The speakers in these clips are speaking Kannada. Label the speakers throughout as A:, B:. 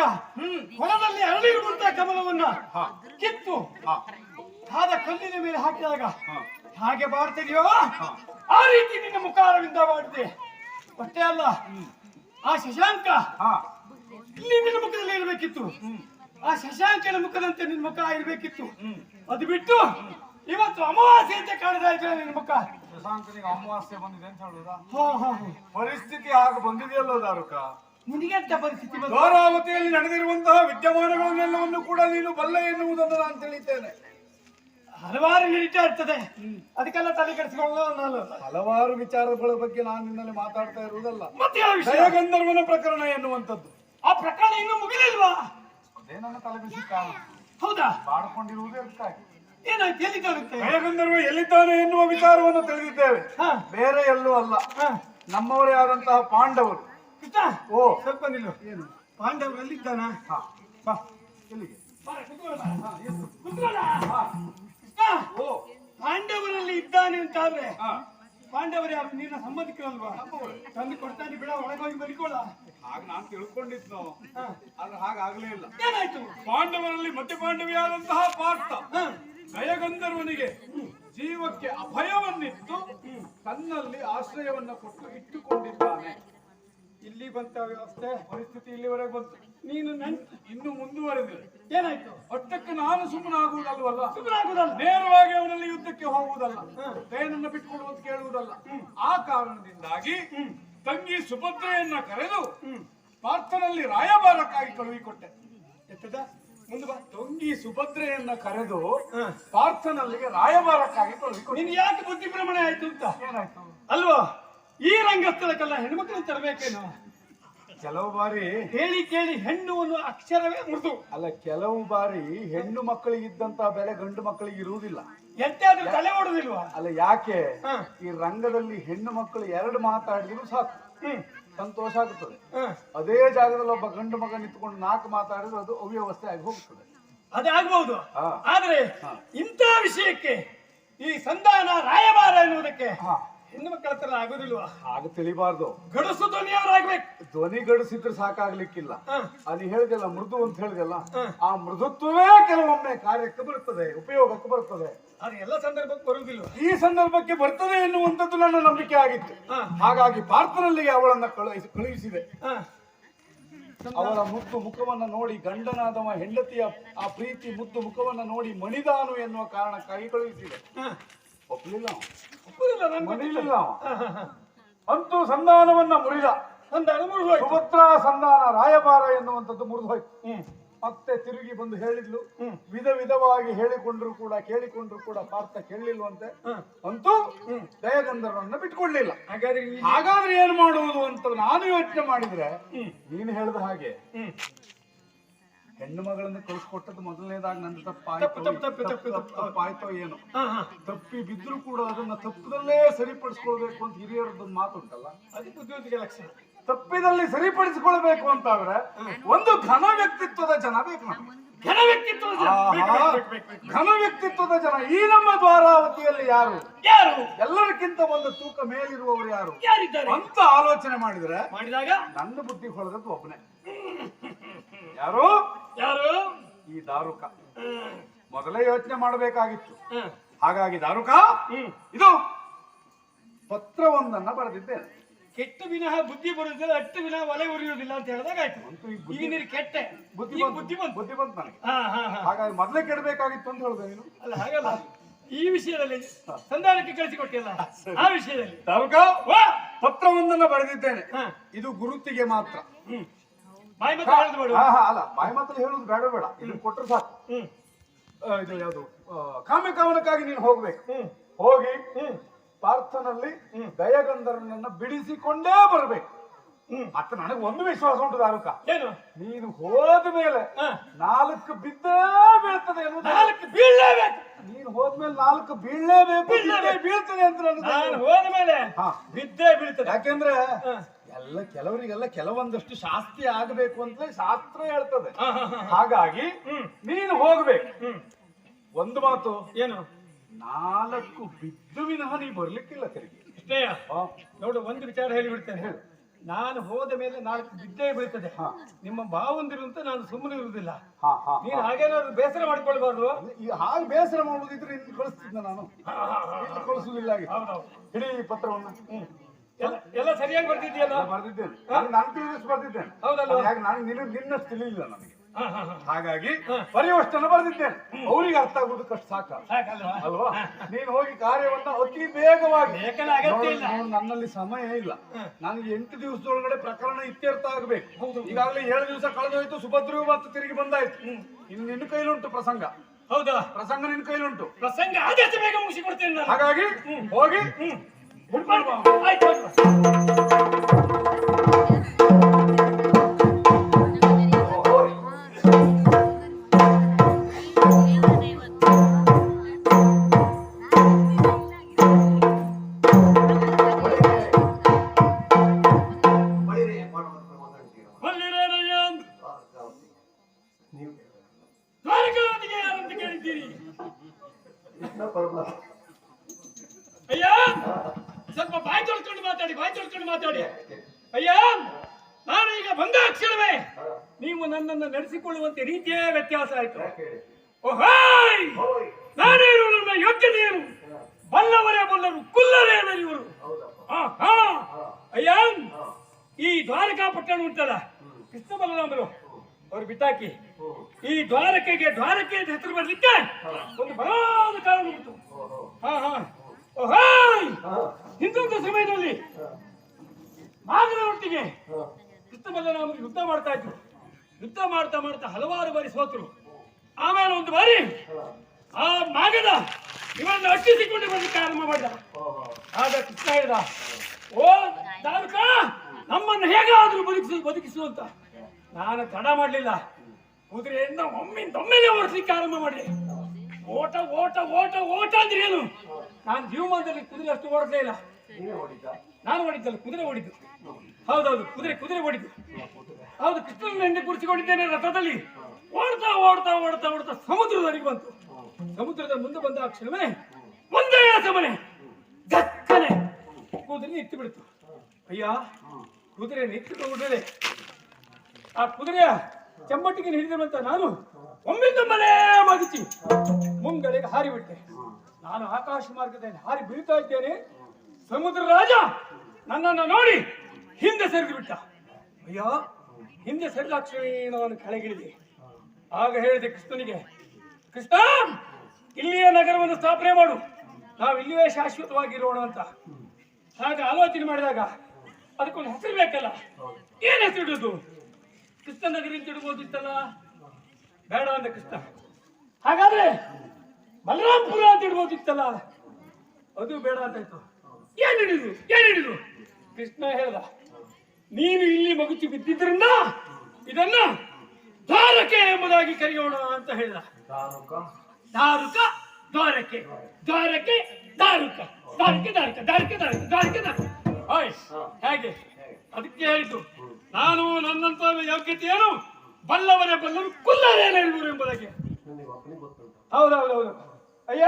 A: ಕೊಳಕ್ಕೆ ಹೊಲದಲ್ಲಿ ಅರಳಿರುವಂತಹ ಕಮಲವನ್ನ ಕಿತ್ತು ಆದ ಕಲ್ಲಿನ ಮೇಲೆ ಹಾಕಿದಾಗ ಹಾಗೆ ಮಾಡ್ತಿದೆಯೋ? ಆ ರೀತಿ ನಿನ್ನ ಮುಖಾರದಿಂದ ಮಾಡಿದೆ. ಬಟ್ಟೆ ಅಲ್ಲ ಆ ಶಶಾಂಕ ಇಲ್ಲಿ ನಿನ್ನ ಮುಖದಲ್ಲಿ ಇರಬೇಕಿತ್ತು. ಆ ಶಶಾಂಕನ ಮುಖದಂತೆ ನಿನ್ನ ಮುಖ ಇರಬೇಕಿತ್ತು. ಅದು ಬಿಟ್ಟು ಇವತ್ತು ಅಮಾವಾಸ್ಯೆ ಅಂತ ಕಾಣ್ತಾ ಇದ್ರೆ ನಿನ್ನ ಮುಖ.
B: ಶಶಾಂಕನಿಗೆ ಅಮಾವಾಸ್ಯೆ ಬಂದಿದೆ ಅಂತ ಹೇಳುದಾ. ಪರಿಸ್ಥಿತಿ ಹಾಗೆ ಬಂದಿದೆಯಲ್ಲೋ ದಾರುಕ?
A: ನಿನಗೆಂತ ಪರಿಸ್ಥಿತಿ ಬಂತು?
B: ದ್ವಾರಾವತಿಯಲ್ಲಿ ನಡೆದಿರುವಂತಹ ವಿದ್ಯಮಾನಗಳನ್ನೆಲ್ಲವನ್ನು ಕೂಡ ನೀನು ಬಲ್ಲೆ ಎನ್ನುವುದನ್ನು ನಾನು ತಿಳಿತೇನೆ
A: ಹಲವಾರು ನಿರೀಕ್ಷೆ ಇರ್ತದೆ. ಅದಕ್ಕೆಲ್ಲ ತಲೆ ಕೆಡಿಸಿಕೊಳ್ಳಲು ನಾನು
B: ಹಲವಾರು ವಿಚಾರಗಳ ಬಗ್ಗೆ ನಾನು ನಿನ್ನಲ್ಲಿ ಮಾತಾಡ್ತಾ ಇರುವುದಲ್ಲ.
A: ಮತ್ತೆ ಯಾವ ವಿಷಯ?
B: ಪ್ರಕರಣ ಎನ್ನುವಂಥದ್ದು.
A: ಆ ಪ್ರಕರಣ ಇನ್ನೂ ಮುಗಿಲಿಲ್ವಾ?
B: ಅದೇ ನನ್ನ ಕಾರಣ.
A: ಹೌದಾ?
B: ಬಾಡಿಕೊಂಡಿರುವುದೇ ಅದಕ್ಕಾಗಿ
A: ಏನಾಯ್ತು? ಎಲ್ಲಿದ್ದಾಗುತ್ತೆ?
B: ದಯಗಂಧರ್ವ ಎಲ್ಲಿದ್ದಾನೆ ಎನ್ನುವ ವಿಚಾರವನ್ನು ತಿಳಿದಿದ್ದೇವೆ.
A: ಹಾ.
B: ಬೇರೆ ಎಲ್ಲೂ ಅಲ್ಲ.
A: ಹಾ.
B: ನಮ್ಮವರೇ ಆದಂತಹ ಪಾಂಡವರು. ಓ
A: ಸ್ವಲ್ಪ ನಿಲ್ಲು
B: ಏನು?
A: ಪಾಂಡವರಲ್ಲಿ ಇದ್ದಾನಾ
B: ಹಾ. ಬಾ ಎಲ್ಲಿಗೆ? ಓ.
A: ಪಾಂಡವರಲ್ಲಿ ಇದ್ದಾನೆ ಅಂತಾದ್ರೆ
B: ಹಾ.
A: ಪಾಂಡವರು ಯಾರು ನಿನ್ನ ಸಂಬಂಧಿಕರಲ್ವಾ? ತಂದು ಕೊಡ್ತಾನೆ ಬಿಡ ಒಳಗೋಗಿ ಬರಿಕೊಳ್ಳ
B: ಆಗ ನಾನು ತಿಳ್ಕೊಂಡಿದ್ನು. ಆದ್ರೆ ಹಾಗಾಗ್ಲೇ ಇಲ್ಲ.
A: ಏನಾಯ್ತು?
B: ಪಾಂಡವರಲ್ಲಿ ಮತ್ತೆ ಪಾಂಡವಿಯಾದಂತಹ ಪಾರ್ಥ
A: ಜಯಗಂಧರ್ವನಿಗೆ
B: ಗಯಗಂಧರ್ವನಿಗೆ ಜೀವಕ್ಕೆ ಅಭಯವನ್ನಿತ್ತು ತನ್ನಲ್ಲಿ ಆಶ್ರಯವನ್ನ ಕೊಟ್ಟು ಇಟ್ಟುಕೊಂಡಿದ್ದಾನೆ.
A: ಇಲ್ಲಿ ಬಂತ ವ್ಯವಸ್ಥೆ
B: ಪರಿಸ್ಥಿತಿ ಇಲ್ಲಿವರೆಗೆ ಬಂತು.
A: ನೀನು ನನ್
B: ಇನ್ನು ಮುಂದುವರೆದಿಲ್ಲ
A: ಏನಾಯ್ತು?
B: ಅಷ್ಟಕ್ಕೆ ನಾನು ಸುಮ್ಮನಾಗುವುದಲ್ವಲ್ಲ?
A: ಸುಮ್ಮನಾಗುವುದಲ್ಲ.
B: ನೇರವಾಗಿ ಅವನಲ್ಲಿ ಯುದ್ಧಕ್ಕೆ ಹೋಗುವುದಲ್ಲ. ಟ್ರೈನನ್ನ ಬಿಟ್ಕೊಡುವಂತ ಕೇಳುವುದಲ್ಲ. ಆ ಕಾರಣದಿಂದಾಗಿ ತಂಗಿ ಸುಭದ್ರೆಯನ್ನ ಕರೆದು ಪಾರ್ಥನಲ್ಲಿ ರಾಯಭಾರಕ್ಕಾಗಿ ಕಳುಹಿಕೊಟ್ಟೆ.
A: ಎತ್ತದ? ಮುಂದೆ ಬಾ.
B: ತಂಗಿ ಸುಭದ್ರೆಯನ್ನ ಕರೆದು
A: ಪಾರ್ಥನಲ್ಲಿ
B: ಪಾರ್ಥನಲ್ಲಿಗೆ ರಾಯಭಾರಕ್ಕಾಗಿ ಕಳುಹಿಕೊಟ್ಟೆ.
A: ನಿನ್ ಯಾಕೆ ಬುದ್ಧಿ ಭ್ರಮಣೆ ಆಯ್ತು ಅಂತ?
B: ಏನಾಯ್ತು?
A: ಅಲ್ವಾ? ಈ ರಂಗಸ್ಥಳಕ್ಕೆಲ್ಲ ಹೆಣ್ಮಕ್ಳನ್ನ ತರಬೇಕೇನು?
B: ಕೆಲವು ಬಾರಿ
A: ಹೇಳಿ ಕೇಳಿ ಹೆಣ್ಣು ಅನ್ನೋ ಅಕ್ಷರವೇ ಮೃದು
B: ಅಲ್ಲ ಕೆಲವು ಬಾರಿ ಹೆಣ್ಣು ಮಕ್ಕಳಿಗಿದ್ದಂತ ಬೆಲೆ ಗಂಡು ಮಕ್ಕಳಿಗೆ ಇರುವುದಿಲ್ಲ.
A: ಎಂತಾದ್ರೂ ತಲೆ ಓಡುದಿಲ್ವಾ?
B: ಅಲ್ಲ ಯಾಕೆ?
A: ಹಾ.
B: ಈ ರಂಗದಲ್ಲಿ ಹೆಣ್ಣು ಮಕ್ಕಳು ಎರಡು ಮಾತಾಡಿದ್ರು ಸಾಕು.
A: ಹ್ಮ್.
B: ಸಂತೋಷ ಆಗುತ್ತದೆ. ಅದೇ ಜಾಗದಲ್ಲಿ ಒಬ್ಬ ಗಂಡು ಮಗ ನಿಂತ್ಕೊಂಡು ನಾಲ್ಕು ಮಾತಾಡಿದ್ರೆ ಅದು ಅವ್ಯವಸ್ಥೆ ಆಗಿ ಹೋಗ್ತದೆ.
A: ಅದಾಗಬಹುದು
B: ಹಾ.
A: ಆದ್ರೆ ಇಂಥ ವಿಷಯಕ್ಕೆ ಈ ಸಂಧಾನ ರಾಯಭಾರ ಎನ್ನುವುದಕ್ಕೆ
B: ಹಾ.
A: ಹೆಣ್ಣು ಮಕ್ಕಳ ಆಗೋದಿಲ್ವಾ?
B: ಹಾಗೆ ತಿಳಿಬಾರ್ದು.
A: ಗಡಸು ಧ್ವನಿಯವರಾಗ್ಬೇಕು.
B: ಧ್ವನಿ ಗಡಿಸಿದ್ರೆ ಸಾಕಾಗ್ಲಿಕ್ಕಿಲ್ಲ.
A: ಅಲ್ಲಿ
B: ಅದು ಹೇಳಿದೆಲ್ಲ ಮೃದು ಅಂತ ಹೇಳಿದೆಲ್ಲ ಆ ಮೃದುತ್ವವೇ ಕೆಲವೊಮ್ಮೆ ಕಾರ್ಯಕ್ಕೆ ಬರ್ತದೆ ಉಪಯೋಗಕ್ಕೆ ಬರ್ತದೆ
A: ಅದು ಎಲ್ಲ ಸಂದರ್ಭಕ್ಕೆ ಬರುವುದಿಲ್ಲ.
B: ಈ ಸಂದರ್ಭಕ್ಕೆ ಬರ್ತದೆ ಎನ್ನುವಂಥದ್ದು ನನ್ನ ನಂಬಿಕೆ ಆಗಿತ್ತು. ಹಾಗಾಗಿ ಪಾರ್ಥನಲ್ಲಿಗೆ ಅವಳನ್ನ ಕಳುಹಿಸಿ ಕಳುಹಿಸಿದೆ. ಅವಳ ಮುದ್ದು ಮುಖವನ್ನ ನೋಡಿ ಗಂಡನಾದವ ಹೆಂಡತಿಯ ಆ ಪ್ರೀತಿ ಮುದ್ದು ಮುಖವನ್ನ ನೋಡಿ ಮಣಿದಾನು ಎನ್ನುವ ಕಾರಣಕ್ಕಾಗಿ ಕಳುಹಿಸಿದೆ. ಒಪ್ಪಲಿಲ್ಲ ಅವ. ಅವ. ಅಂತೂ ಸಂಧಾನವನ್ನ ಮುರಿದ
A: ಸುಭದ್ರ
B: ಸುಭದ್ರಾ ಸಂಧಾನ ರಾಯಭಾರ ಎನ್ನುವಂಥದ್ದು ಮುರಿದು ಹೋಯ್ತು
A: ಹ್ಮ್
B: ಮತ್ತೆ ತಿರುಗಿ ಬಂದು ಹೇಳಿದ್ಲು
A: ಹ್ಮ್.
B: ವಿಧ ವಿಧವಾಗಿ ಹೇಳಿಕೊಂಡ್ರು ಕೂಡ ಕೇಳಿಕೊಂಡ್ರು ಕೂಡ ಪಾರ್ಥ ಕೇಳಲಿಲ್ವಂತೆ
A: ಹಾ.
B: ಅಂತೂ ದಯಗಂಧರ್ವನ್ನ ಬಿಟ್ಕೊಳ್ಳಿಲ್ಲ
A: ಹಾಗಾದ್ರೆ ಈ-
B: ಹಾಗಾದ್ರೆ ಏನ್ ಮಾಡುವುದು ಅಂತ ನಾನು ಯೋಚನೆ ಮಾಡಿದ್ರೆ
A: ಹ್ಮ್.
B: ನೀನು ಹೇಳಿದ ಹಾಗೆ
A: ಹ್ಮ್.
B: ಹೆಣ್ಣು ಮಗಳನ್ನ ಕಳಿಸ್ಕೊಟ್ಟದ್ದು ಮೊದಲನೇದಾಗಿ ನನ್ನ
A: ತಪ್ಪು,
B: ತಪ್ಪಾಯ್ತು
A: ತಪ್ಪು, ತಪ್ಪು, ತಪ್ಪು, ತಪ್ಪು.
B: ತಪ್ಪಾಯ್ತೋ ಏನು. ತಪ್ಪಿ ಬಿದ್ರು ಕೂಡ ಅದನ್ನ ತಪ್ಪದಲ್ಲೇ ಸರಿಪಡಿಸ್ಕೊಳ್ಬೇಕು ಅಂತ ಹಿರಿಯರದ್ದು ಮಾತುಂಟಲ್ಲ?
A: ಅದು ಬುದ್ಧಿವಂತಿಕೆ ಲಕ್ಷಣ.
B: ತಪ್ಪಿದಲ್ಲಿ ಸರಿಪಡಿಸಿಕೊಳ್ಬೇಕು ಅಂತಾದ್ರೆ ಒಂದು ಘನ ವ್ಯಕ್ತಿತ್ವದ ಜನ ಬೇಕು ನಮ್ಗೆ.
A: ಘನ ವ್ಯಕ್ತಿತ್ವದ ಜನ.
B: ಘನ ವ್ಯಕ್ತಿತ್ವದ ಜನ. ಈ ನಮ್ಮ ದ್ವಾರಾವತಿಯಲ್ಲಿ ಯಾರು?
A: ಯಾರು?
B: ಎಲ್ಲರಿಗಿಂತ ಒಂದು ತೂಕ ಮೇಲಿರುವವರು ಯಾರು? ಅಂತ ಆಲೋಚನೆ ಮಾಡಿದ್ರೆ
A: ಮಾಡಿದಾಗ?
B: ನನ್ನ ಬುದ್ಧಿ ಹೊಳೆದದ್ದು ಒಬ್ಬನೇ ಯಾರು?
A: ಯಾರು?
B: ಈ ದಾರುಕ. ಮೊದಲೇ ಯೋಚನೆ ಮಾಡಬೇಕಾಗಿತ್ತು. ಹಾಗಾಗಿ ದಾರುಕ. ಇದು ಪತ್ರವೊಂದನ್ನ ಬರೆದಿದ್ದೇನೆ
A: ಕೆಟ್ಟ ವಿನಃ ಬುದ್ಧಿ ಬರುವುದಿಲ್ಲ ಅಟ್ಟು ವಿನಃ ಒಲೆ ಉರಿಯುವುದಿಲ್ಲ ಅಂತ ಹೇಳಿದಾಗ ಆಯ್ತು.
B: ಅಂತೂ ಈ ಬುದ್ಧಿ-
A: ಈಗ ನೀನು ಕೆಟ್ಟೆ.
B: ಬುದ್ಧಿ
A: ಈಗ ಬುದ್ಧಿ ಬಂತು.
B: ಬುದ್ಧಿ ಬಂತು ನನಗೆ.
A: ಹಾ ಹಾ ಹಾ.
B: ಹಾಗಾಗಿ ಮೊದಲೇ ಕೆಡಬೇಕಾಗಿತ್ತು ಅಂತ ಹೇಳಿದೆ ನೀನು.
A: ಅಲ್ಲ ಹಾಗಲ್ಲ. ಈ ವಿಷಯದಲ್ಲಿ ಸಂಧಾನಕ್ಕೆ ಕಳಿಸಿಕೊಟ್ಟಿಲ್ಲ. ಆ ವಿಷಯದಲ್ಲಿ.
B: ದಾರುಕ! ಪತ್ರವೊಂದನ್ನ ಬರೆದಿದ್ದೇನೆ. ಇದು ಗುರುತಿಗೆ ಮಾತ್ರ. ಹಾ, ಹಾ, ಅಲ್ಲ ಬಾಯಿ ಮಾತಲ್ಲಿ ಹೇಳುದು ಬೇಡ ಬೇಡ. ಇದು ಕೊಟ್ಟರು ಸಾಕು. ಆ, ಇದು ಯಾವುದು? ಕಾಮ್ಯ ಕಾಮನಕ್ಕಾಗಿ ನೀನು ಹೋಗ್ಬೇಕು. ಹೋಗಿ ಪಾರ್ಥನಲ್ಲಿ ದಯಗಂಧರ್ವನನ್ನ ಬಿಡಿಸಿಕೊಂಡೇ ಬರ್ಬೇಕು. ಮತ್ತೆ ನನಗೆ ಒಂದು ವಿಶ್ವಾಸ ಉಂಟು ದಾರುಕ.
A: ಏನು?
B: ನೀನು ಹೋದ ಮೇಲೆ
A: ಹಾ.
B: ನಾಲ್ಕು ಬಿದ್ದೇ ಬೀಳ್ತದೆ ಎನ್ನುವುದು.
A: ನಾಲ್ಕು ಬೀಳಲೇಬೇಕು.
B: ನೀನು ಹೋದ್ಮೇಲೆ ನಾಲ್ಕು ಬೀಳಲೇಬೇಕು. ಬಿದ್ದೇ ಬೀಳ್ತದೆ ಅಂತ
A: ನಾನು
B: ಧೈರ್ಯ.
A: ಹೋದ ಮೇಲೆ
B: ಹಾ.
A: ಬಿದ್ದೇ ಬೀಳ್ತದೆ.
B: ಯಾಕೆಂದ್ರೆ. ಎಲ್ಲ ಕೆಲವರಿಗೆಲ್ಲ ಕೆಲವೊಂದಷ್ಟು ಶಾಸ್ತಿ ಆಗಬೇಕು ಅಂತಲೇ ಶಾಸ್ತ್ರ ಹೇಳ್ತದೆ. ಹಾಗಾಗಿ. ನೀನು ಹೋಗ್ಬೇಕು. ಒಂದು ಮಾತು.
A: ಏನು?
B: ನಾಲ್ಕು ಬಿದ್ದು ವಿನಃ ನೀ ಬರ್ಲಿಕ್ಕಿಲ್ಲ ತಿರುಗಿ. ಇಷ್ಟೇ
A: ನೋಡು ಒಂದು ವಿಚಾರ ಹೇಳಿಬಿಡ್ತೇನೆ.
B: ಹೇಳು.
A: ನಾನು ಹೋದ ಮೇಲೆ ನಾಲ್ಕು ಬಿದ್ದೇ ಬೀಳ್ತದೆ. ನಿಮ್ಮ ಭಾವಂದಿರು ಅಂತ ನಾನು ಸುಮ್ಮನೆ ಇರುವುದಿಲ್ಲ. ನೀನು ಹಾಗೇನಾದ್ರು ಬೇಸರ ಮಾಡ್ಕೊಳ್ಬಾರ್ದು?
B: ಈ ಹಾಗೆ ಬೇಸರ ಮಾಡುವುದಿದ್ರೆ ಇಲ್ಲಿ ಕಳಿಸ್ತಿದ್ದ ನಾನು. ಕಳಿಸುವುದಿಲ್ಲ ಇಡೀ ಪತ್ರವನ್ನು.
A: ಎಲ್ಲ ಸರಿಯಾಗಿ ಬರ್ತಿದ್ಯಲ್ಲ?
B: ಬರ್ದಿದ್ದೇನೆ ನಾನು ತಿಳಿಸ್ ಬರ್ದಿದ್ದೇನೆ
A: ಹೌದಲ್ವಾ?
B: ಹಾಗೆ ನಾನು ನಿನ್ನ ನಿನ್ನಷ್ಟು ತಿಳಿಲಿಲ್ಲ ನನಗೆ. ಹಾಗಾಗಿ ಬರೆಯುವಷ್ಟನ್ನು ಬರ್ದಿದ್ದೇನೆ ಅವರಿಗೆ ಅರ್ಥ ಆಗುವುದು ಕಷ್ಟ ಸಾಕ? ಅಲ್ವಾ? ನೀನು ಹೋಗಿ ಕಾರ್ಯವನ್ನ ಅತಿ
A: ಇಲ್ಲ.
B: ನನ್ನಲ್ಲಿ ಸಮಯ ಇಲ್ಲ. ನನಗೆ ಎಂಟು ದಿವಸದೊಳಗಡೆ ಪ್ರಕರಣ ಇತ್ಯರ್ಥ ಆಗಬೇಕು. ಈಗಾಗಲೇ ಏಳು ದಿವಸ ಕಳೆದೋಯ್ತು ಸುಭದ್ರವು ಮತ್ತು ತಿರುಗಿ ಬಂದಾಯ್ತು. ಇನ್ನು ನಿನ್ನ ಕೈಲುಂಟು ಪ್ರಸಂಗ.
A: ಹೌದಾ?
B: ಪ್ರಸಂಗ ನಿನ್ನ ಕೈಲುಂಟು.
A: ಪ್ರಸಂಗ ಆದಷ್ಟು ಬೇಗ ಮುಗಿಸಿಕೊಡ್ತೇನೆ ನಾನು.
B: ಹಾಗಾಗಿ ಹೋಗಿ.
A: ಆಯ್ತು ಪಟ್ಟಣ ಉಂಟಲ್ಲ? ಕೃಷ್ಣ ಬಲರಾಮರು ಅವ್ರು ಬಿಟ್ಟಾಕಿ ಈ ದ್ವಾರಕೆಗೆ ದ್ವಾರಕೆ ಹೆಸರು ಬರ್ಲಿಕ್ಕೆ ಒಂದು ಬಲವಾದ ಕಾರಣ ಉಂಟು. ಹಾ ಹಾ. ಓಹೋ ಹಿಂದೊಂದು ಸಮಯದಲ್ಲಿ ಮಾಗನ ಒಟ್ಟಿಗೆ ಕೃಷ್ಣ ಬಲರಾಮರು ಯುದ್ಧ ಮಾಡ್ತಾ ಇದ್ರು. ಯುದ್ಧ ಮಾಡ್ತಾ ಮಾಡ್ತಾ ಹಲವಾರು ಬಾರಿ ಸೋತರು. ಆಮೇಲೆ ಒಂದು ಬಾರಿ ಆ ಮಾಗದ ಇವನ್ನ ಅಟ್ಟಿಸಿಕೊಂಡು ಬರ್ಲಿಕ್ಕೆ ಆರಂಭ ಮಾಡಿದ. ಆಗ ಕೃಷ್ಣ ಹೇಳಿದ, ಓ ದಾರುಕ ನಮ್ಮನ್ನು ಹೇಗಾದ್ರೂ ಬದುಕಿಸು ಬದುಕಿಸು ಅಂತ. ನಾನು ತಡ ಮಾಡಲಿಲ್ಲ. ಕುದುರೆಯಿಂದ ಒಮ್ಮಿಂದ ಒಮ್ಮೆಲೆ ಓಡಿಸ್ಲಿಕ್ಕೆ ಆರಂಭ ಮಾಡಿ ಓಟ ಓಟ ಓಟ ಓಟ ಅಂದ್ರೆ ಏನು? ನಾನು ಜೀವಮಾನದಲ್ಲಿ ಕುದುರೆ ಅಷ್ಟು ಓಡಲೇ ಇಲ್ಲ. ನಾನು ಓಡಿದ್ದಲ್ಲ ಕುದುರೆ ಓಡಿದ್ದು. ಹೌದೌದು ಕುದುರೆ ಕುದುರೆ ಓಡಿದ್ದು. ಹೌದು ಕೃಷ್ಣನ ಹಿಂದೆ ಕುಡಿಸಿಕೊಂಡಿದ್ದೇನೆ ರಥದಲ್ಲಿ. ಓಡ್ತಾ ಓಡ್ತಾ ಓಡ್ತಾ ಓಡ್ತಾ ಸಮುದ್ರದವರೆಗೆ ಬಂತು. ಸಮುದ್ರದ ಮುಂದೆ ಬಂದ ಆ ಕ್ಷಣವೇ ಒಂದೇ ಸಮನೆ ದಕ್ಕನೆ ಕುದುರೆ ನಿಂತು ಬಿಡ್ತು. ಅಯ್ಯ ಕುದುರೆ ನಿಂತುಕೊಂಡ್ರೆ ಆ ಕುದುರೆಯ ಚಂಬಟ್ಟಿಗೆ ಹಿಡಿದಿರುವಂತ ನಾನು ಒಮ್ಮಿಂದೊಮ್ಮಲೇ ಮಗಿಚಿ ಮುಂಗಡೆಗೆ ಹಾರಿಬಿಟ್ಟೆ. ನಾನು ಆಕಾಶ ಮಾರ್ಗದಲ್ಲಿ ಹಾರಿ ಬೀಳ್ತಾ ಇದ್ದೇನೆ. ಸಮುದ್ರ ರಾಜ ನನ್ನನ್ನು ನೋಡಿ ಹಿಂದೆ ಸರಿದು ಬಿಟ್ಟ. ಅಯ್ಯ, ಹಿಂದೆ ಸರಿದಾಕ್ಷಣೇ ಕೆಳಗಿಳಿದೆ. ಆಗ ಹೇಳಿದೆ ಕೃಷ್ಣನಿಗೆ, ಕೃಷ್ಣ, ಇಲ್ಲಿಯ ನಗರವನ್ನು ಸ್ಥಾಪನೆ ಮಾಡು. ನಾವು ಇಲ್ಲಿಯೇ ಶಾಶ್ವತವಾಗಿರೋಣ ಅಂತ. ಹಾಗೆ ಆಲೋಚನೆ ಮಾಡಿದಾಗ ಅದಕ್ಕೊಂದು ಹೆಸರು ಬೇಕಲ್ಲ? ಏನ್ ಹೆಸರು ಇಡುದು? ಕೃಷ್ಣ ನಗರಿ ಅಂತ ಇಡ್ಬೋದಿತ್ತಲ್ಲ ಬೇಡ ಅಂದ ಕೃಷ್ಣ. ಹಾಗಾದ್ರೆ ಬಲರಾಮ್ಪುರ ಅಂತ ಇಡ್ಬೋದಿತ್ತಲ್ಲ ಅದು ಬೇಡ ಅಂತ ಅಂತಾಯ್ತು ಏನ್ ಹಿಡಿದು ಏನ್ ಹಿಡಿದು ಕೃಷ್ಣ ಹೇಳ್ದ ನೀನು ಇಲ್ಲಿ ಮಗುಚಿ ಬಿದ್ದಿದ್ರಿಂದ ಇದನ್ನ ದ್ವಾರಕೆ ಎಂಬುದಾಗಿ ಕರೆಯೋಣ ಅಂತ ಹೇಳ್ದ. ದಾರುಕ ದ್ವಾರಕೆ ದ್ವಾರಕೆ ದಾರುಕ ದಾರಕೆ ದಾರಕ ದಾರಕೆ ದಾರುಕ ದಾರಕೆ ದಾರುಕ ಹೇಗೆ? ಅದಕ್ಕೆ ಹೇಳಿದ್ದು ನಾನು ನನ್ನಂತ ಏನು ಬಲ್ಲವರೇ ಬಲ್ಲರು ಕುಲ್ಲರೇನು ಹೇಳುವರು ಎಂಬುದಕ್ಕೆ. ಹೌದೌದೌದು ಅಯ್ಯ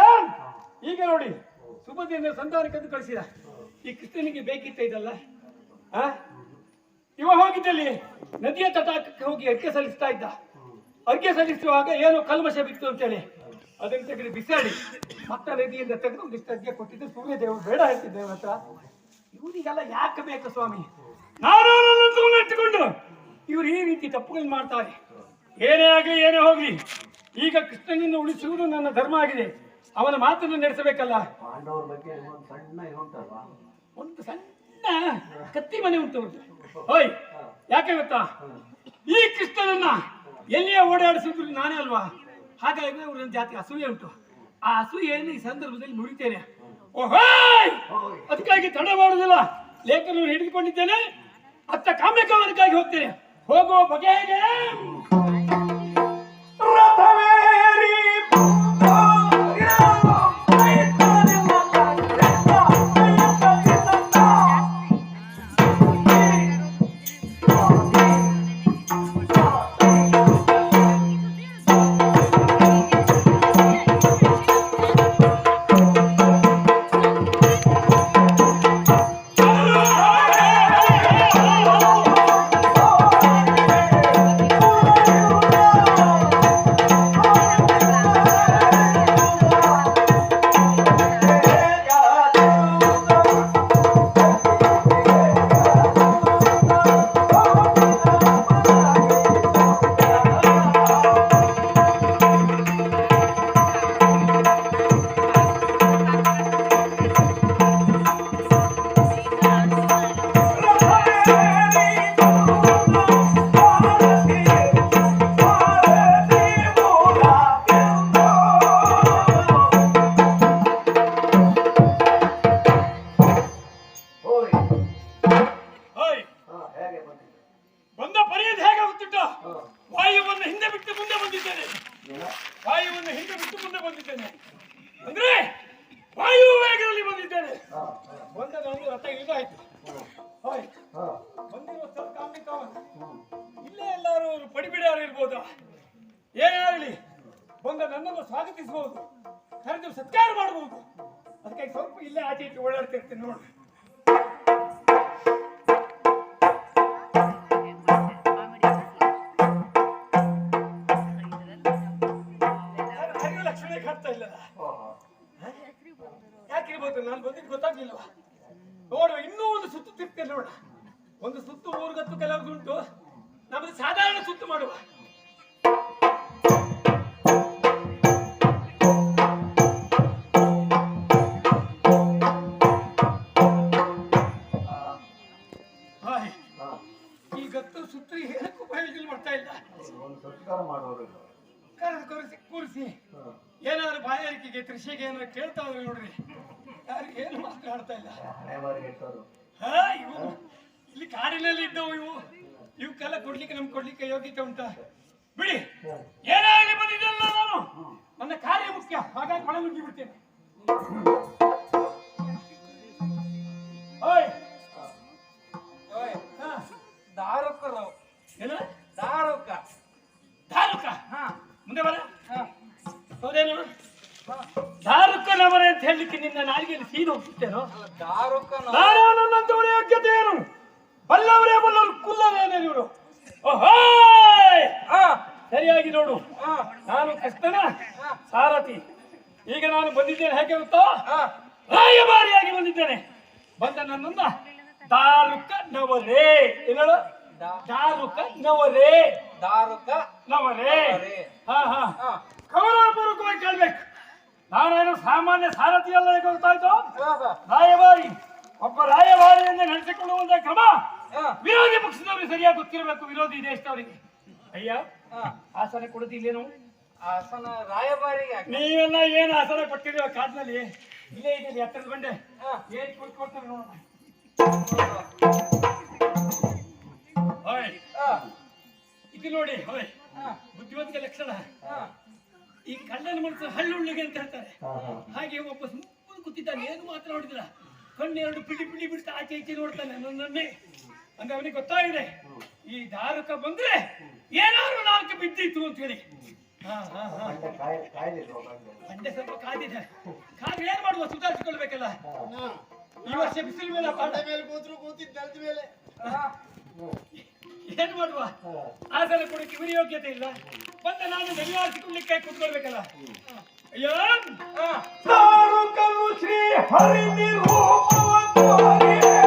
A: ಈಗ ನೋಡಿ ಸುಬದಿಯಿಂದ ಅಂತ ಕಳಿಸಿದ. ಈ ಕೃಷ್ಣನಿಗೆ ಬೇಕಿತ್ತ ಇದಲ್ಲ? ಆ? ಇವ ಹೋಗಿದ್ದಲ್ಲಿ ನದಿಯ ತಟಾಕಕ್ಕೆ ಹೋಗಿ ಅರ್ಕೆ ಸಲ್ಲಿಸ್ತಾ ಇದ್ದ. ಅರ್ಕೆ ಸಲ್ಲಿಸುವಾಗ ಏನು ಕಲ್ಮಶ ಬಿತ್ತು ಅಂತೇಳಿ. ಅದನ್ನು ತೆಗೆದು ಬಿಸಾಡಿ ಮತ್ತೆ ನದಿಯಿಂದ ತೆಗೆದು ಒಂದಿಷ್ಟು ಕೊಟ್ಟಿದ್ದು ಸೂರ್ಯ ದೇವರು ಬೇಡ ಹೇಳ್ತಿದ್ದೆ ದೇವ್ರ ಹತ್ರ ಇವರಿಗೆಲ್ಲ ಯಾಕೆ ಬೇಕು ಸ್ವಾಮಿ? ನಾನು ನನ್ನನ್ನು ಇಟ್ಟುಕೊಂಡು ಇವರು ಈ ರೀತಿ ತಪ್ಪುಗಳನ್ನು ಮಾಡ್ತಾರೆ. ಏನೇ ಆಗಲಿ ಏನೇ ಹೋಗ್ಲಿ ಈಗ ಕೃಷ್ಣನಿಂದ ಉಳಿಸುವುದು ನನ್ನ ಧರ್ಮ ಆಗಿದೆ. ಅವನ ಮಾತನ್ನು ನಡೆಸಬೇಕಲ್ಲ?
C: ಪಾಂಡವರ ಬಗ್ಗೆ ಒಂದು ಸಣ್ಣ ಇರುಂಟಲ್ವಾ
A: ಒಂದು ಸಣ್ಣ ಕತ್ತಿ ಮನೆ ಉಂಟು. ಹೋಯ್ ಯಾಕೆ ಗೊತ್ತಾ? ಈ ಕೃಷ್ಣನನ್ನ ಎಲ್ಲಿಯೇ ಓಡಾಡಿಸಿದ್ರು ನಾನೇ ಅಲ್ವಾ? ಹಾಗಾಗಿ ಅವ್ರ ಜಾತಿ ಅಸೂಯೆ ಉಂಟು. ಆ ಅಸೂಯೆಯನ್ನು ಈ ಸಂದರ್ಭದಲ್ಲಿ ಓಹೋಯ್ ಅದಕ್ಕಾಗಿ ತಡ ಮಾಡುವುದಿಲ್ಲ. ಲೇಖನ ಹಿಡಿದುಕೊಂಡಿದ್ದೇನೆ. ಅತ್ತ ಕಾಮ್ಯಕವನಕ್ಕಾಗಿ ಹೋಗ್ತೇನೆ. ಹೋಗುವ ಬಗೆ ಕರೆದು ಸತ್ಕಾರ ಮಾಡಬಹುದು ಅದಕ್ಕಾಗಿ ಸ್ವಲ್ಪ ಇಲ್ಲೇ ಆಚೆ ಈಚೆ ಓಡಾಡ್ತಿರ್ತೀನಿ ನೋಡಿ. ಏನು ಇಲ್ಲ. ಹಾ, ಇವು ಇಲ್ಲಿ ಕಾಡಿನಲ್ಲಿ ಇದ್ದವು ಇವು. ಇವಕ್ಕೆಲ್ಲ ಕೊಡ್ಲಿಕ್ಕೆ ನಮ್ಗೆ ಕೊಡ್ಲಿಕ್ಕೆ ಯೋಗ್ಯತೆ ಉಂಟಾ. ಬಿಡಿ. ಏನಾಗಲಿ ಬಂದಿದ್ದಲ್ಲ ನಾನು. ನನ್ನ ಕಾರ್ಯ ಮುಖ್ಯ. ಹಾಗಾಗಿ ಮಳೆ ಬಿಡ್ತೇನೆ ಹೇಳಲಿಕ್ಕೆ ನಿನ್ನ ನಾಲಿಗೆಯಲ್ಲಿ
D: ದಾರುಕ ನಾವು
A: ನಾರಾಯಣನಂತವರ ಯೋಗ್ಯತೆ ಏನು ಬಲ್ಲವರೇ ಬಲ್ಲವರು ಕುಲ್ಲರೇನೆ ಇವರು. ಸರಿಯಾಗಿ ನೋಡು. ನಾನು
D: ಕಷ್ಟನ
A: ಸಾರಥಿ. ಈಗ ನಾನು ಬಂದಿದ್ದೇನೆ ಹೇಗೆ ಗೊತ್ತೋ? ರಾಯಭಾರಿಯಾಗಿ ಬಂದಿದ್ದೇನೆ. ಬಂದ ನನ್ನನ್ನ ದಾರುಕ ನವರೇ
D: ಏನೋ
A: ದಾರುಕ ನವರೇ
D: ದಾರುಕ
A: ನವರೇ. ಹ ಹಾ. ಗೌರವಪೂರ್ವಕವಾಗಿ ಕೇಳ್ಬೇಕು. ನಾನೇನು ಸಾಮಾನ್ಯ ಸಾರಥಿ ಅಲ್ಲ ಗೊತ್ತಾಯ್ತು ರಾಯಭಾರಿ. ಒಬ್ಬ ರಾಯಭಾರಿಯಿಂದ ನಡೆಸಿಕೊಳ್ಳುವಂತ ಕ್ರಮ ವಿರೋಧಿ ಪಕ್ಷದವರಿಗೆ ಸರಿಯಾಗಿ ಗೊತ್ತಿರಬೇಕು ವಿರೋಧಿ ದೇಶದವರಿಗೆ. ಅಯ್ಯ ಆಸನ ಕೊಡುತ್ತಿಲ್ಲೇನು
D: ಆಸನ ರಾಯಭಾರಿ.
A: ನೀವೆಲ್ಲ ಏನು ಆಸನ ಕೊಟ್ಟಿದ್ದೀವ ಕಾದ್ನಲ್ಲಿ? ಇಲ್ಲೇ ಇದೆ ಹತ್ತಿರದ ಬಂಡೆ ಏನ್ ಕುಳಿತುಕೊಳ್ತಾರೆ ನೋಡೋಣ.
D: ಹೋಯ್.
A: ಇದು ನೋಡಿ
D: ಹೋಯ್.
A: ಬುದ್ಧಿವಂತಿಕೆ ಲಕ್ಷಣ. ಈ ಕಳ್ಳನ ಮನಸ್ಸು ಹಳ್ಳುಳ್ಳಿಗೆ ಅಂತ ಹೇಳ್ತಾರೆ.
C: ಹಾ ಹಾ.
A: ಹಾಗೆ ಒಬ್ಬ ಸುಮ್ಮನೆ ಕೂತಿದ್ದಾನೆ ಏನು ಮಾತನಾಡುದಿಲ್ಲ ಕಣ್ಣೆರಡು ಪಿಡಿ ಪಿಡಿ ಬಿಡ್ತಾ ಆಚೆ ಈಚೆ ನೋಡ್ತಾನೆ ನನ್ನನ್ನೇ ಅಂದ್ರೆ ಅವನಿಗೆ ಗೊತ್ತಾಗಿದೆ ಈ ದಾರುಕ ಬಂದ್ರೆ
C: ಏನಾದ್ರು ನಾಲ್ಕು ಬಿದ್ದಿತ್ತು ಅಂತ ಹೇಳಿ. ಹಾ ಹಾ ಹಾ.
E: ಮಂಡೆ ಕಾಯಿ ಕಾಯಿಲಿಲ್ವ ಮಂಡೆ
C: ಮಂಡೆ ಸ್ವಲ್ಪ ಕಾದಿದೆ. ಕಾದ್ರೆ ಏನ್ ಮಾಡುವ ಸುಧಾರಿಸಿಕೊಳ್ಬೇಕಲ್ಲ? ಈ ವರ್ಷ ಬಿಸಿಲು ಮೇಲೆ
F: ಮೇಲೆ ಕೂತ್ರು ಕೂತಿದ್ದ ಮೇಲೆ.
C: ಏನ್ ಮಾಡುವ? ಕೂಡ ಕಿವಿರಿ ಯೋಗ್ಯತೆ ಇಲ್ಲ. ಮತ್ತೆ ನಾನು ನೆರವೇರಿಸಿಕೊಳ್ಳಿಕ್ಕೆ ಕುತ್ಕೊಳ್ಬೇಕಲ್ಲ? ಅಯ್ಯೋ!
A: ತಾರುಕನು ಶ್ರೀ ಹರಿ ನಿರೂಪವ ತೋರಿ.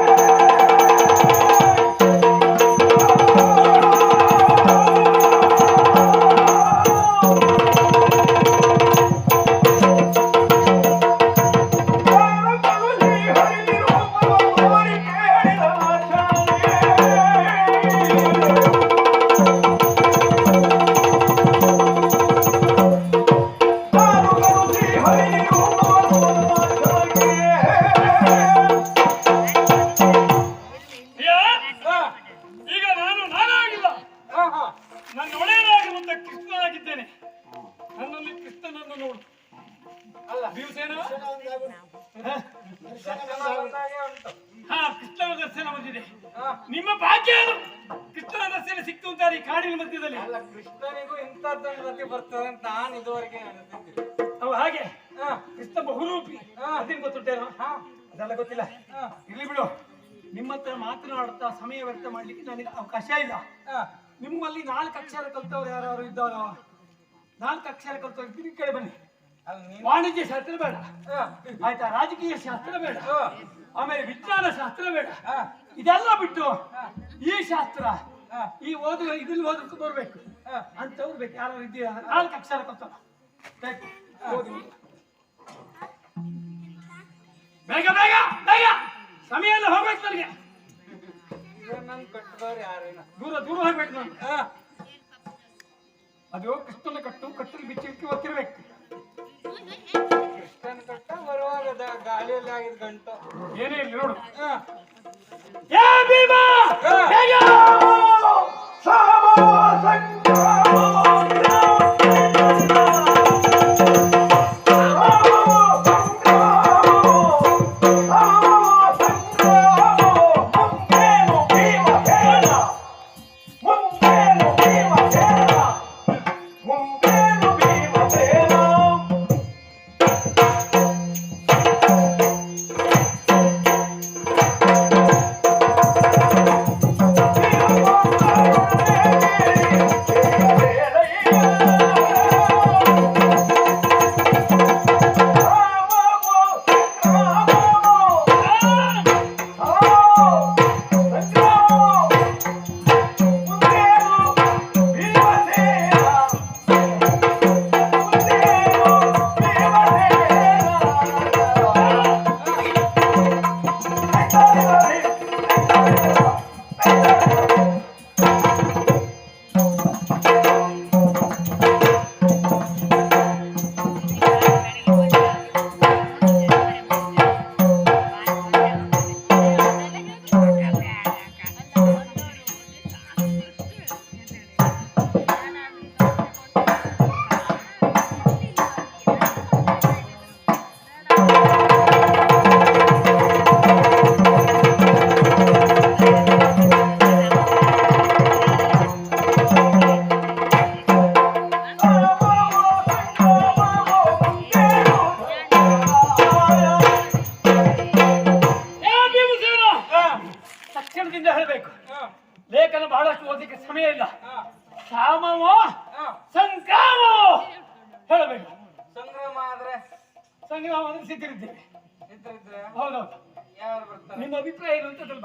C: ಇಲ್ಲ. ನಿಮ್ಮಲ್ಲಿ ನಾಲ್ಕು ಅಕ್ಷರ ಕಲ್ತವ್ರು ಯಾರು ಇದ್ದಾರೋ? ನಾಲ್ಕು ಅಕ್ಷರ ಕಲ್ತವ್ರು ಇದ್ದೀರಿ ಈ ಕಡೆ ಬನ್ನಿ. ವಾಣಿಜ್ಯ ಶಾಸ್ತ್ರ ಬೇಡ. ಆಯ್ತಾ? ರಾಜಕೀಯ ಶಾಸ್ತ್ರ ಬೇಡ. ಆಮೇಲೆ ವಿಜ್ಞಾನ ಶಾಸ್ತ್ರ ಬೇಡ. ಇದೆಲ್ಲ ಬಿಟ್ಟು ಈ ಶಾಸ್ತ್ರ ಈ ಓದು ಇದ್ರಲ್ಲಿ ಓದಕ್ಕೆ ಬರ್ಬೇಕು.
D: ಅಂತ
C: ಅಂತವ್ರು ಬೇಕು. ಯಾರು ಇದೆಯಾ ನಾಲ್ಕು ಅಕ್ಷರ ಕಲ್ತವ ಬೇಕು ಓದಿ. ಬೇಗ ಬೇಗ ಬೇಗ! ಸಮಯ ಎಲ್ಲ ಹೋಗ್ಬೇಕು ನನಗೆ.
D: ಇದನ್ನೊಂದು ಕಟ್ಟಿದವ್ರು ಯಾರೇನ?
C: ದೂರ ದೂರ ಹೋಗ್ಬೇಕು ನಾನು. ಅದು ಕೃಷ್ಣನ ಕಟ್ಟು ಕಟ್ಟಲು ಬಿಚ್ಚಿ ಒತ್ತಿರ್ಬೇಕು.
D: ಕೃಷ್ಣನ ಕಟ್ಟ ಬರುವಾಗ ಗಾಳಿಯಲ್ಲಿ ಆಗಿದ ಗಂಟು.
C: ಏನೇ ಇಲ್ಲ ನೋಡು. ಏ ಭೀಮ! ಬೇಗ! ಏ ತಕ್ಷಣದಿಂದ ಹೇಳಬೇಕು.
D: ಹಾ.
C: ಲೇಖನ ಬಹಳಷ್ಟು ಓದಲಿಕ್ಕೆ ಸಮಯ ಇಲ್ಲ.
D: ಹಾ.
C: ಸಾಮವೋ
D: ಸಂಕ್ರಾಮವೋ
C: ಸಂಗ್ರಾಮವೋ ಹೇಳಬೇಕು.
D: ಸಂಗ್ರಾಮ ಆದ್ರೆ
C: ಸಂಗ್ರಾಮ ಅಂದ್ರೆ ಸಿದ್ಧರಿದ್ದೇವೆ. ಹೌದೌದು.
D: ಯಾರು ಬರ್ತಾರೆ?
C: ನಿಮ್ಮ ಅಭಿಪ್ರಾಯ ಏನು ಅಂತ ಅದ್ರಲ್ಲಿ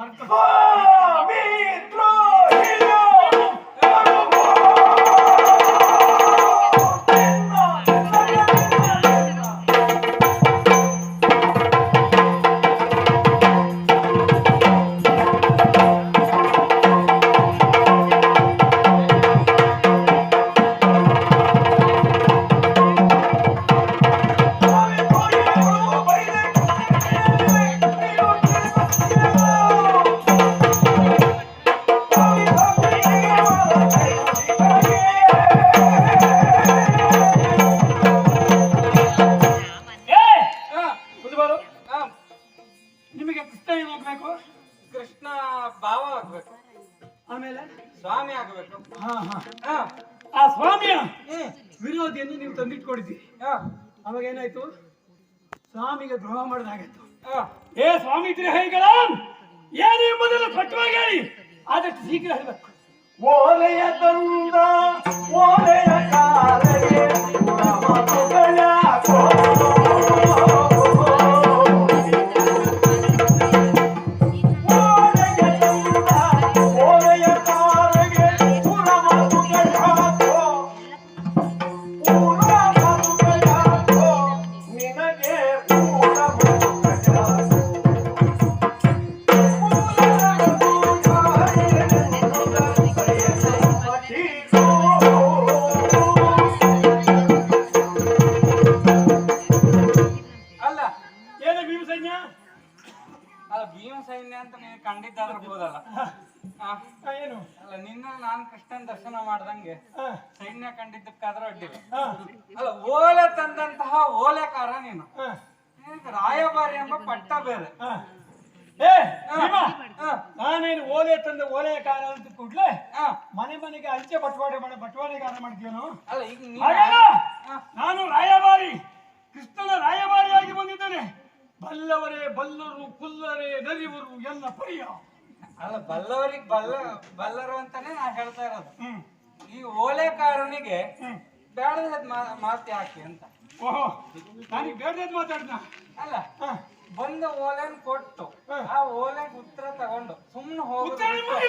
A: ಪರಿಯ
D: ಅಲ್ಲ ಬಲ್ಲವರಿಗೆ ಬಲ್ಲ ಬಲ್ಲರು ಅಂತಾನೆ ನಾ ಹೇಳ್ತಾ ಇರೋದು. ಈ ಓಲೆಕಾರನಿಗೆ
A: ಹ್ಮ್.
D: ಬೇಡದ ಮಾತು ಯಾಕೆ ಅಂತ?
A: ಓಹೋ ನನಗೆ ಬೇಡದ ಮಾತಾಡ್ದ
D: ಅಲ್ಲ ಬಂದ ಓಲೆನ್ ಕೊಟ್ಟು ಆ ಓಲೆಗೆ ಉತ್ತರ ತಗೊಂಡು ಸುಮ್ಮನೆ ಹೋಗ್ತಾ
A: ಉತ್ತರ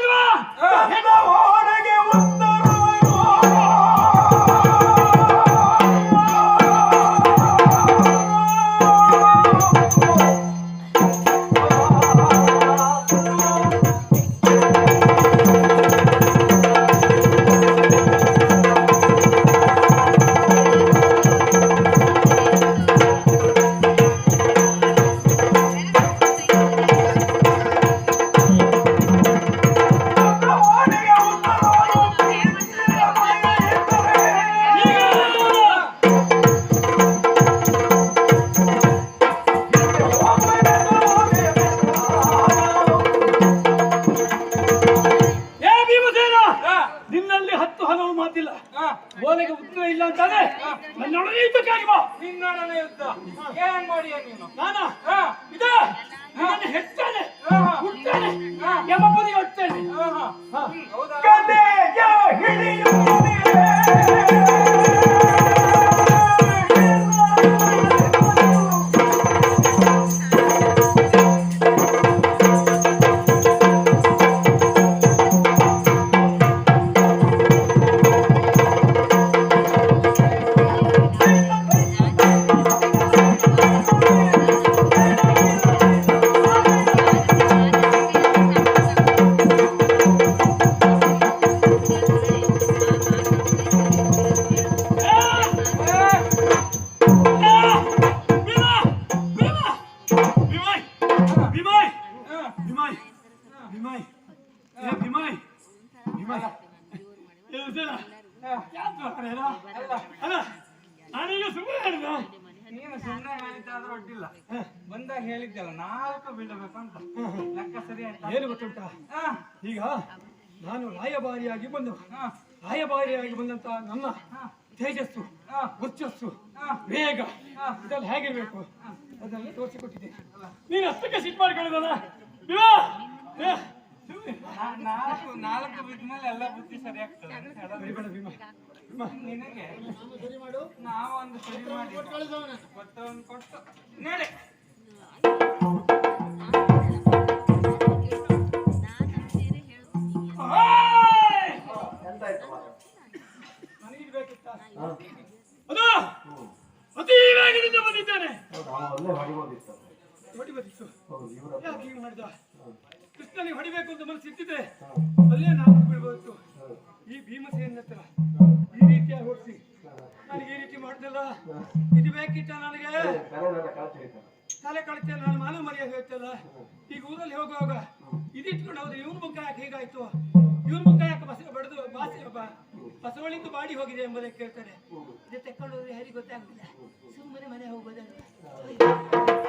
A: ಗೊತ್ತುಂಟಾ? ಈಗ ನಾನು ರಾಯಭಾರಿಯಾಗಿ ಬಂದವ.
D: ಹಾ,
A: ರಾಯಭಾರಿಯಾಗಿ ಬಂದಂತ ನನ್ನ
D: ಹಾ,
A: ತೇಜಸ್ಸು
D: ಹಾ,
A: ವರ್ಚಸ್ಸು
D: ಹಾ.
A: ವೇಗ
D: ಹಾ.
A: ಇದೆಲ್ಲ ಹೇಗಿರ್ಬೇಕು? ಅದನ್ನ ತೋರಿಸಿಕೊಟ್ಟಿದ್ದೆ. ನೀನು ಅಷ್ಟಕ್ಕೆ ಸಿಟ್ ಮಾಡ್ಕೊಳ್ಳೋದಲ್ಲ.
D: ನಾಲ್ಕು ನಾಲ್ಕು ಎಲ್ಲ ಬುದ್ಧಿ
A: ಸರಿಯಾಗ್ತದೆ
D: ನಿನಗೆ ನಾವೊಂದು ಸರಿ ಮಾಡಿ ಕೊಟ್ಟು ಕೊಟ್ಟು. ನಡೆ
A: ಅದು ಅತಿ ವೇಗದಿಂದ ಬಂದಿದ್ದೇನೆ
C: ಹೌದು, ಹೌದು
A: ಯಾಕೆ ಮಾಡಿದ ಕೃಷ್ಣನಿಗೆ ಹೊಡಿಬೇಕು ಅಂತ ಮನಸ್ಸಿಟ್ಟಿದ್ರೆ. ಅಲ್ಲೇ ನಾವು
C: ಬಿಡ್ಬೋದಿತ್ತು
A: ಈ ಭೀಮಸೇನ ಹತ್ರ ಈ ರೀತಿಯಾಗಿ ಹೊಡಿಸಿ ನನಗೆ ಈ ರೀತಿ ಮಾಡಿದಲ್ಲ ಇದು ಬೇಕಿತ್ತ ನನಗೆ. ತಲೆ ಕಳಿತೆ ನಾನು ಮಾನ ಮರ್ಯಾದೆ ಹೋಯ್ತಲ್ಲ ಈಗ ಊರಲ್ಲಿ ಹೋಗುವಾಗ ಇದಿಟ್ಕೊಂಡು ಹೋದ್ರೆ ಇವ್ರ ಮುಖ ಯಾಕೆ ಹೀಗಾಯ್ತು ಬಸವಳಿಂದ ಬಾಡಿ ಹೋಗಿದೆ ಎಂಬುದಕ್ಕೆ ಕೇಳ್ತಾರೆ ಇದು ತೆಕ್ಕೊಂಡು ಹೋದ್ರೆ ಯಾರಿಗೆ ಗೊತ್ತಾಗುದಿಲ್ಲ ಸುಮ್ಮನೆ ಮನೆ ಹೋಗೋದಲ್ಲ